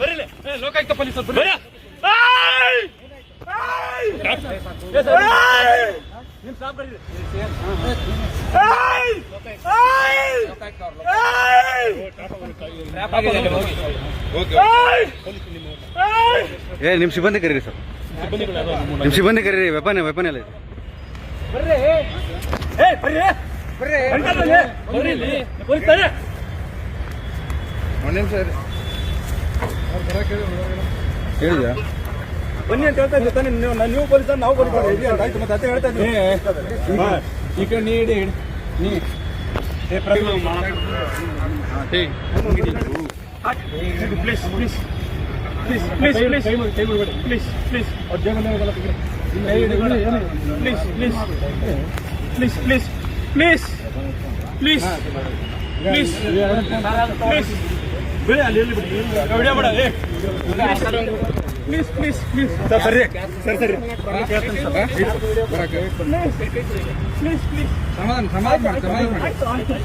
ಬರೀಲಿ. Lokayukta police ಬರ್ರಿ ಏ ನಿಮ್ಮ ಸಿಬ್ಬಂದಿ ಕರೀರಿ ಸರ್. ನಿಮ್ಮ ಸಿಬ್ಬಂದಿ ಕರೀರಿ ವೆಪನ್ ವೆಪನ್ ಎಲ್ಲ ಇದೆ. ಬರ್ರಿ ಬರ್ರಿ ಪೊಲೀಸ್ ಬರ್ರಿ ಹೇಳಿದ್ಯಾ? ಬನ್ನಿ ಅಂತ ಹೇಳ್ತಾ ಇದ್ದೆ ತಾನೇ ನೀವು ನೀವು ಪೊಲೀಸ್ ನಾವು ಪೊಲೀಸ್ ಆಯ್ತು ಮತ್ತೆ ಅದೇ ಹೇಳ್ತಾ ಇದ್ದೀನಿ ಈ ಕಡೆ ನೀ ಇಡಿ ನೀ. ಪ್ಲೀಸ್ ಪ್ರಜ್ಞೆ please please please please please please please please please please please please please please ಬಿಡಿ ಅಲ್ಲಿ ಎಲ್ಲಿ ಬಿಡಿ. ವಿಡಿಯೋ ಬೇಡ ಏ. ಪ್ಲೀಸ್ ಪ್ಲೀಸ್ ಪ್ಲೀಸ್ ಸರ್ ಸರಿ. ಸರಿ ಸರಿ. ಪ್ಲೀಸ್ ಪ್ಲೀಸ್ ಸಮಾಧಾನ ಸಮಾಧಾನ ಮಾಡಿ ಸಮಾಧಾನ ಮಾಡಿ.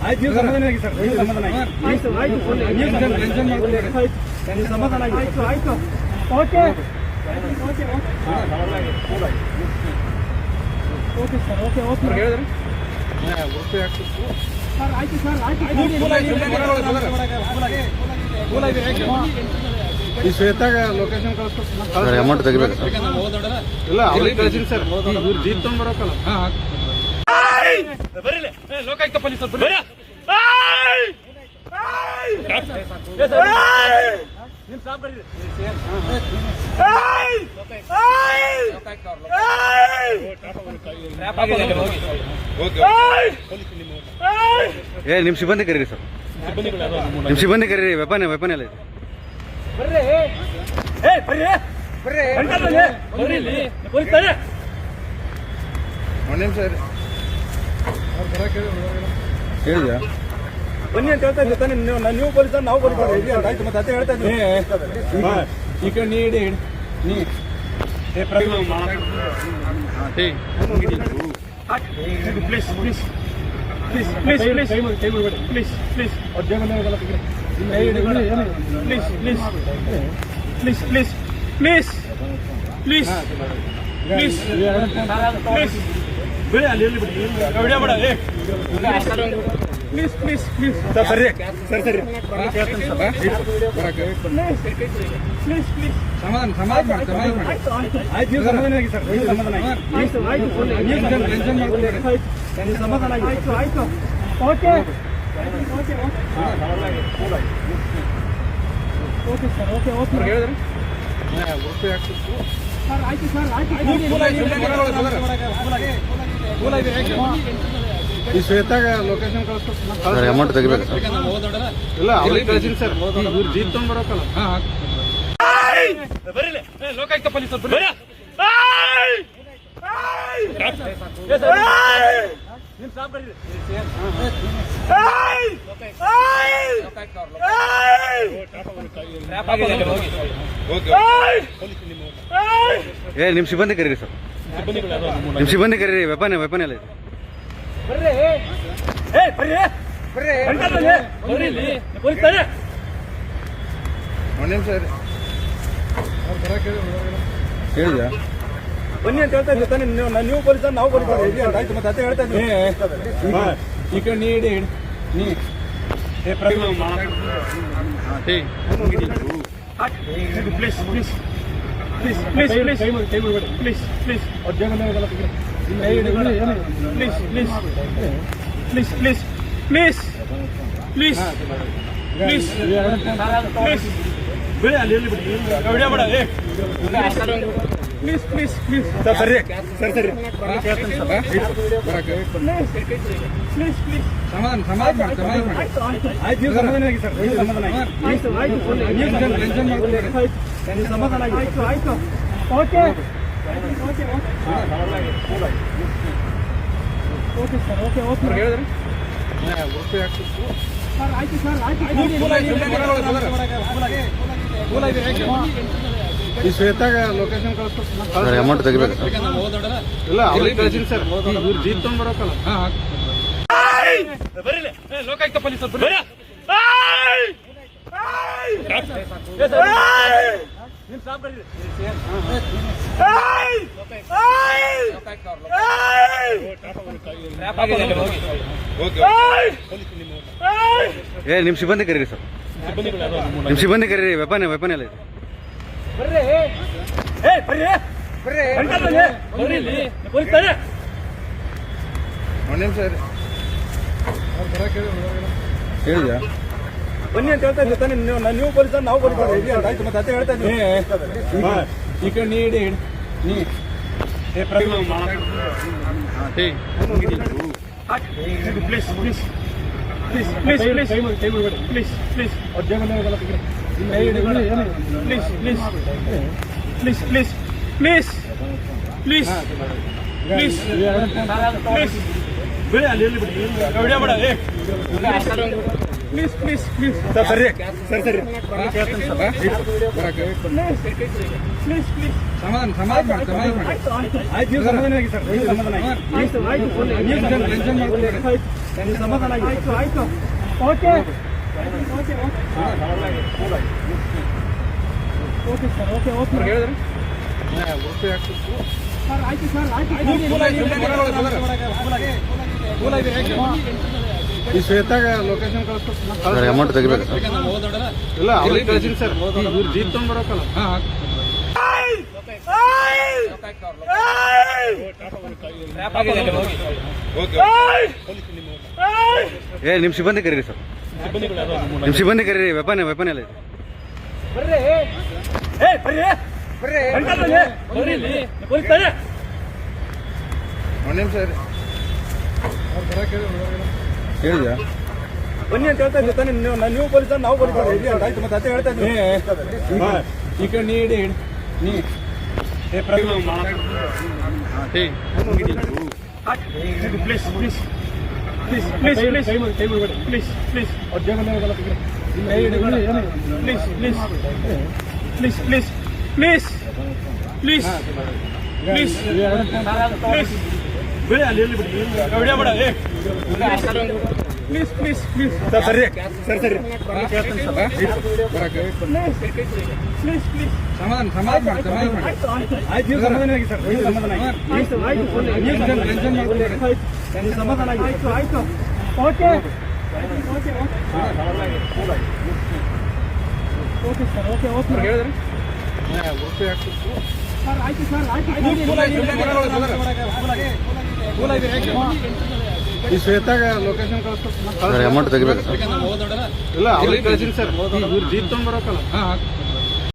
ಆಯ್ತು ನೀವು ಸಮಾಧಾನ ಆಗಿ ಸರ್. ನೀವು ಸಮಾಧಾನ ಆಗಿ. ಆಯ್ತು ಆಯ್ತು ನೀವು ಟೆನ್ಷನ್ ಮಾಡ್ಕೊಳ್ಳಿ ನೀವು ಸಮಾಧಾನ ಆಗಿ. ಆಯ್ತು ಆಯ್ತು okay. Okay sir okay okay. ಹೇಳಿದ್ರೆ? ಸರ್ ಆಯ್ತು ಸರ್ ಆಯ್ತು. ಈ ಶ್ವೇತಾಗ ಲೊಕೇಶನ್ ಕಳಿಸ್ಕೊಡ್ತೀನಿ ಅಮೌಂಟ್ ತೆಗಿಬೇಕು ಸರ್. ಇಲ್ಲ ಅವ್ರಿಗೆ ಕಳಿಸಿರಿ ಸರ್. ಇವ್ರು ಜೀಪ್ ತಗೊಂಡ್ ಬರೋಕಲ್ಲ ಹಾಂ. ಬರೀಲಿ. ಲೋಕಾಯುಕ್ತ ಪೊಲೀಸ್ ಬರ್ರಿ ನಿಮ್ ಸಾಬ್ ಬರ್ರಿ ಏ ನಿಮ್ಮ ಸಿಬ್ಬಂದಿ ಕರೀರಿ ಸರ್. ನಿಮ್ಮ ಸಿಬ್ಬಂದಿ ಕರೀರಿ ವೆಪನ್ ವೆಪನ್ ಎಲ್ಲ ಇದೆ ಬರ್ರಿ ಏ ಬರ್ರಿ ಬರ್ರಿ ಬರ್ರಿ ಇಲ್ಲಿ ಪೊಲೀಸ್ ಬರ್ರಿ ಹೇಳಿದ್ಯಾ ಬನ್ನಿ ಅಂತ ಹೇಳ್ತಾ ಇದ್ದೆ ತಾನೇ ನೀವು ನೀವು ಪೊಲೀಸ್ ನಾವು ಪೊಲೀಸ್ ಆಯ್ತು ಮತ್ತೆ ಅದೇ ಹೇಳ್ತಾ ಇದ್ದೀನಿ ಈ ಕಡೆ ನೀ ಇಡಿ please please please please please please please please please please please please please please ಬಿಡಿ ಅಲ್ಲಿ ಎಲ್ಲಿ ಬಿಡಿ ವಿಡಿಯೋ ಬೇಡ ಏ ಪ್ಲೀಸ್ ಪ್ಲೀಸ್ ಪ್ಲೀಸ್ ಸರ್ ಸರಿ ಸರಿ ಸರಿ ಪ್ಲೀಸ್ ಪ್ಲೀಸ್ ಸಮಾಧಾನ ಸಮಾಧಾನ ಮಾಡಿ ಸಮಾಧಾನ ಮಾಡಿ ಆಯ್ತು ನೀವು ಸಮಾಧಾನ ಆಗಿ ಸರ್ ನೀವು ಸಮಾಧಾನ ಆಗಿ ಆಯ್ತು ಆಯ್ತು ನೀವು ಟೆನ್ಷನ್ ಮಾಡ್ಕೊಳ್ಳಿ okay okay sir okay okay ಹೇಳಿದ್ರಿ ಸರ್ ಆಯ್ತು ಸರ್ ಆಯ್ತು ಈ ಶ್ವೇತಾಗ ಲೊಕೇಶನ್ ಕಳಿಸ್ಬೇಕು ಅಮೌಂಟ್ ತೆಗಿಬೇಕು ಸರ್. ಇಲ್ಲ ಅವ್ರಿಗೆ ಕಳಿಸಿರಿ ಸರ್. ಇವ್ರು ಜೀಪ್ ತೊಗೊಂಡ್ ಬರೋಕಲ್ಲ. ಹಾಂ ಬರೀಲಿ ಲೋಕಾಯುಕ್ತ ಪೊಲೀಸ್ ಸರ್ ಬರ್ರಿ. ಏ ನಿಮ್ಮ ಸಿಬ್ಬಂದಿ ಕರೀರಿ ಸರ್. ನಿಮ್ಮ ಸಿಬ್ಬಂದಿ ಕರೀರಿ ವೆಪನ್ ವೆಪನ್ ಎಲ್ಲ ಇದೆ. ನಿಮಿಷ ಹೇಳಿದ್ಯಾ? ಬನ್ನಿ ಅಂತ ಹೇಳ್ತಾ ಇದ್ದೀವಿ ತಾನೇ ನೀವು ನೀವು ಪೊಲೀಸ್ ನಾವು ಪೊಲೀಸ್ ಆಯ್ತು. ಮತ್ತೆ ಅದೇ ಹೇಳ್ತಾ ಇದ್ದೀನಿ ಈ ಕಡೆ ನೀ ಇಡಿ ನೀ. Please please please please please please please please please please please please please please please ಬಿಡಿ ಅಲ್ಲಿ ಬಿಡಿ. ಬೇಡ ಏ. ಪ್ಲೀಸ್ ಪ್ಲೀಸ್ ಪ್ಲೀಸ್ ಸರ್ ಸರಿ ಸರಿ ಸರಿ ಪ್ಲೀಸ್ ಪ್ಲೀಸ್ ಸಮಾಧಾನ ಸಮಾಧಾನ ಮಾಡಿ ಸಮಾಧಾನ ಮಾಡಿ ಆಯ್ತು ನೀವು ಸಮಾಧಾನ ಆಗಿ ಸರ್ ನೀವು ಸಮಾಧಾನ ಆಗಿ ಆಯ್ತು ಆಯ್ತು ನೀವು ಟೆನ್ಷನ್ ಮಾಡ್ಕೊಳ್ಳಿ ನೀವು ಸಮಾಧಾನ ಆಗಿ ಆಯ್ತು ಆಯ್ತು okay okay sir okay okay ಹೇಳಿದ್ರೆ ಸರ್ ಆಯ್ತು ಸರ್ ಆಯ್ತು ಈ ಶ್ವೇತಾಗ ಲೊಕೇಶನ್ ಕಳಿಸ್ಕೊಡ್ತೀನಿ ಅಮೌಂಟ್ ತೆಗಿಬೇಕು. ಇಲ್ಲ ಅವ್ರಿಗೆ ಕಳಿಸಿರಿ ಸರ್ ಇವ್ರು ಜೀಪ್ ತೊಗೊಂಡ್ ಬರೋಕಲ್ಲ. ಹಾಂ ಬರೀಲಿ. ಲೋಕಾಯುಕ್ತ ಪೊಲೀಸ್ ಬರ್ರಿ ನಿಮ್ ಸ್ಟಾಪ್ ಬರ್ರಿ ಏ ನಿಮ್ಮ ಸಿಬ್ಬಂದಿ ಕರೀರಿ ಸರ್. ನಿಮ್ಮ ಸಿಬ್ಬಂದಿ ಕರೀರಿ ವೆಪನ್ ವೆಪನ್ ಎಲ್ಲ ಇದೆ. ಏ ಬರ್ರಿ. ಬರ್ರಿ. ಬರ್ರಿ ಇಲ್ಲಿ. ಪೊಲೀಸ್ ಠಾಣೆ ಒಂದ್ ನಿಮಿಷ. ಅವ್ರ್ ಹೊರಗಡೆ. ಹೇಳಿದ್ಯಾ? ಬನ್ನಿ ಅಂತ ಹೇಳ್ತಾ ಇದ್ದೆ ತಾನೆ. ನೀವು ನೀವು ಪೊಲೀಸ್ ನಾವು ಪೊಲೀಸ್ ಆಯ್ತು ಮತ್ತೆ ಅದೇ ಹೇಳ್ತಾ ಇದ್ದೀನಿ. ಈ ಕಡೆ ನೀ ಇಡಿ ನೀ. ಏ Pratima please please please please. Please please please. Please please please please please please please ಬಿಡಿ ಅಲ್ಲಿ ಎಲ್ಲಿ ಬಿಡಿ ವಿಡಿಯೋ ಬೇಡ ಏ ಪ್ಲೀಸ್ ಪ್ಲೀಸ್ ಪ್ಲೀಸ್ ಸರ್ ಸರಿ ಸರಿ ಸರಿ ಕೇಳ್ತೀನಿ ಸರ್ ಬರಕ್ಕೆ ಪ್ಲೀಸ್ ಪ್ಲೀಸ್ ಸಮಾಧಾನ ಸಮಾಧಾನ ಮಾಡಿ ಸಮಾಧಾನ ಮಾಡಿ ಆಯ್ತು ನೀವು ಸಮಾಧಾನ ಆಗಿ ಸರ್ ನೀವು ಸಮಾಧಾನ ಆಗಿ ಆಯ್ತು ಆಯ್ತು ನೀವು ಟೆನ್ಷನ್- ಟೆನ್ಷನ್ ಮಾಡ್ಕೊಬೇಡಿ. ಆಯ್ತು ನೀವು ಸಮಾಧಾನ ಆಗಿ ಆಯ್ತು ಆಯ್ತು ಓಕೆ ಹಾ, ಈ ಶ್ವೇತಾಗ ಲೊಕೇಶನ್ ಕಳಿಸ್ತಾರೆ ಅಮೌಂಟ್ ತೆಗಿಬೇಕು ಇಲ್ಲ ಅವ್ರಿಗೆ ಕಳ್ಸಿನಿ ಸರ್ ಇವ್ರು ಜೀಪ್ ತಗೊಂಡ್ ಬರೋಕಲ್ಲ ಏ ನಿಮ್ಮ ಸಿಬ್ಬಂದಿ ಕರೀರಿ ಸರ್. ನಿಮ್ಮ ಸಿಬ್ಬಂದಿ ಕರೀರಿ ವೆಪನ್ ವೆಪನ್ ಎಲ್ಲ ಒಂದ್ ನಿಮಿಷ ಹೇಳಿದ್ಯಾ ಬನ್ನಿ ಅಂತ ಹೇಳ್ತಾ ಇದ್ದೆ ತಾನೇ ನೀವು ನೀವು ಪೊಲೀಸ್ ನಾವು ಪೊಲೀಸ್ ಆಯ್ತು ಮತ್ತೆ ಅದೇ ಹೇಳ್ತಾ ಇದ್ದೀನಿ ಈ ಕಡೆ ನೀ ಇಡಿ ನೀ ಏ please please please please please please please please please please please please please please ಬಿಡಿ ಅಲ್ಲಿ ಎಲ್ಲಿ ಬಿಡಿ ವಿಡಿಯೋ ಬೇಡ ಏ ಪ್ಲೀಸ್ ಪ್ಲೀಸ್ ಪ್ಲೀಸ್ ಸರ್ ಸರಿ ಸರಿ ಸರಿ ಕೇಳ್ತೀನಿ ಸರ್ ಬರಕ್ಕೆ ಪ್ಲೀಸ್ ಪ್ಲೀಸ್ ಸಮಾಧಾನ ಸಮಾಧಾನ ಮಾಡಿ ಸಮಾಧಾನ ಮಾಡಿ ಆಯ್ತು ನೀವು ಸಮಾಧಾನ ಆಗಿ ಸರ್ ನೀವು ಸಮಾಧಾನ ಆಗಿ ಆಯ್ತು ಆಯ್ತು ನೀವು ಟೆನ್ಷನ್- ಟೆನ್ಷನ್ ಈ ಶ್ವೇತಾಗ ಲೊಕೇಶನ್ ಕಳಿಸ್ಬೇಕು ಅಮೌಂಟ್ ತೆಗಿಬೇಕು? ಇಲ್ಲ ಅವ್ರಿಗೆ ಕಳಿಸಿ ಸರ್. ಇವ್ರು ಜೀಪ್ ತೊಗೊಂಡ್ಬರೋಕಲ್ಲ ಹಾಂ